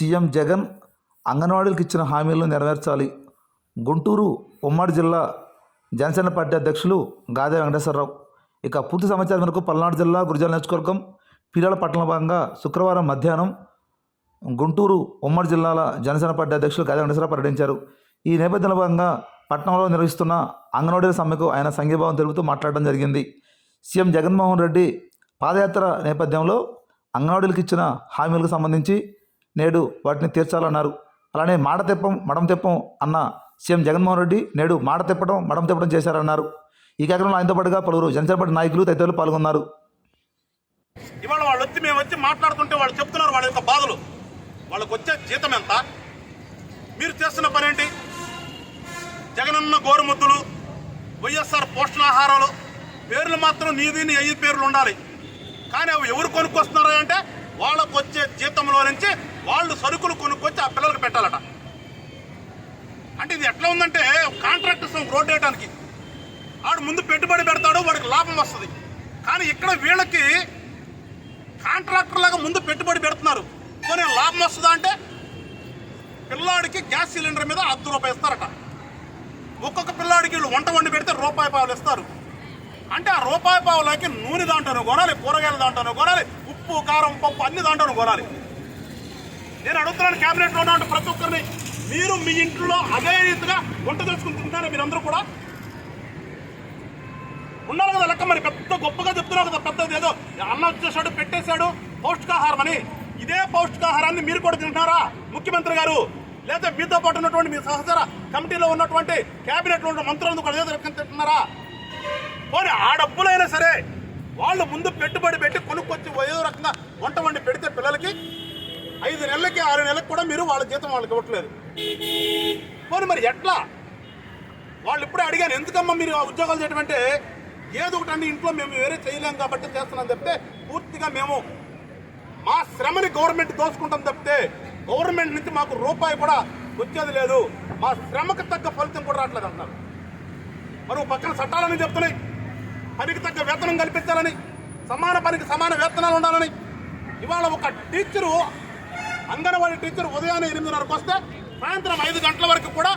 CM Jagan అంగన్వాడీలకు ఇచ్చిన హామీలను నెరవేర్చాలి. గుంటూరు ఉమ్మడి జిల్లా జనసేన పార్టీ అధ్యక్షులు గాదే వెంకటేశ్వరరావు. ఇక పూర్తి సమాచారం మేరకు పల్నాడు జిల్లా గురిజాల నియోజకవర్గం పిల్లల పట్టణ భాగంగా శుక్రవారం మధ్యాహ్నం గుంటూరు ఉమ్మడి జిల్లాల జనసేన పార్టీ అధ్యక్షులు గాదే వెంకటేశ్వరరావు పర్యటించారు. ఈ నేపథ్యంలో భాగంగా పట్టణంలో నిర్వహిస్తున్న అంగన్వాడీల సమ్మెకు ఆయన సంఘీభావం తెలుపుతూ మాట్లాడడం జరిగింది. సీఎం జగన్మోహన్ రెడ్డి పాదయాత్ర నేపథ్యంలో అంగన్వాడీలకు ఇచ్చిన హామీలకు సంబంధించి నేడు వాటిని తీర్చాలన్నారు. అలానే మాట తెప్పం మడం తెప్పం అన్న సీఎం జగన్మోహన్ రెడ్డి నేడు మాట తెప్పడం మడం తెప్పడం చేశారన్నారు. ఈ కార్యక్రమంలో ఆయనతో పాటుగా పలువురు జనసేన పార్టీ నాయకులు తదితరులు పాల్గొన్నారు. ఇవాళ వాళ్ళు వచ్చి మేము వచ్చి మాట్లాడుతుంటే వాళ్ళు చెప్తున్నారు వాళ్ళ యొక్క బాధలు. వాళ్ళకి వచ్చే జీతం ఎంత? మీరు చేస్తున్న పని ఏంటి? జగనన్న గోరుముద్దులు వైఎస్ఆర్ పోషణాహారాలు పేర్లు మాత్రం నీది నీ అయ్యి పేర్లు ఉండాలి. కానీ అవి ఎవరు కొనుక్కొస్తున్నారు అంటే వాళ్ళకు వచ్చే జీతంలో నుంచి వాళ్ళు సరుకులు కొనుక్కొచ్చి ఆ పిల్లలకు పెట్టాలట అంటే ఇది ఎట్లా ఉందంటే కాంట్రాక్ట్ రోడ్ వేయడానికి ఆడు ముందు పెట్టుబడి పెడతాడు వాడికి లాభం వస్తుంది. కానీ ఇక్కడ వీళ్ళకి కాంట్రాక్టర్ లాగా ముందు పెట్టుబడి పెడుతున్నారు. కానీ లాభం వస్తుందా అంటే పిల్లాడికి గ్యాస్ సిలిండర్ మీద అర్ధ రూపాయి ఇస్తారట. ఒక్కొక్క పిల్లాడికి వీళ్ళు వంట వండి పెడితే రూపాయి పావులు ఇస్తారు. అంటే ఆ రూపాయి పావులకి నూనె దాంట్లోనూ కొనాలి కూరగాయలు దాంట్లోనూ కొనాలి ఉప్పు కారం పప్పు అన్ని దాంట్లోనూ కొనాలి. నేను అడుగుతున్నాను క్యాబినెట్లో ఉన్న ప్రతి ఒక్కరిని మీ ఇంట్లో అదే రీతిగా వంట చేసుకుని మీరందరూ కూడా. ఉన్నారు కదా లెక్క మరి పెద్ద గొప్పగా చెప్తున్నారు కదా పెద్దది ఏదో అన్న వచ్చేసాడు పెట్టేశాడు పౌష్టికాహారం అని. ఇదే పౌష్టికాహారాన్ని మీరు కూడా తింటున్నారా ముఖ్యమంత్రి గారు? లేదా మీతో పాటు ఉన్నటువంటి మీ సహచర కమిటీలో ఉన్నటువంటి కేబినెట్లో ఉన్న మంత్రులను కూడా ఏదో రకంగా తింటున్నారా? పోనీ ఆ డబ్బులైనా సరే వాళ్ళు ముందు పెట్టుబడి పెట్టి కొనుక్కొచ్చి ఏదో రకంగా వంట వండి పెడితే పిల్లలకి ఐదు నెలలకి ఆరు నెలలకు కూడా మీరు వాళ్ళ జీతం వాళ్ళకి ఇవ్వట్లేదు. పోనీ మరి ఎట్లా? వాళ్ళు ఇప్పుడే అడిగాను ఎందుకమ్మా మీరు ఆ ఉద్యోగాలు చేయడం అంటే ఏదో ఒకటి అన్ని ఇంట్లో మేము వేరే చేయలేం కాబట్టి చేస్తున్నాం తప్పితే పూర్తిగా మేము మా శ్రమని గవర్నమెంట్ దోచుకుంటాం తప్పితే గవర్నమెంట్ నుంచి మాకు రూపాయి కూడా వచ్చేది లేదు. మా శ్రమకు తగ్గ ఫలితం కూడా రావట్లేదు అంటున్నారు. మరి పక్కన చట్టాలని చెప్తున్నాయి. పనికి తగ్గ వేతనం కల్పించాలని సమాన పనికి సమాన వేతనాలు ఉండాలని. ఇవాళ ఒక టీచరు అంగన్వాడీ టీచర్ ఉదయాన్నే ఎనిమిదిన్నరకు వస్తే సాయంత్రం ఐదు గంటల వరకు కూడా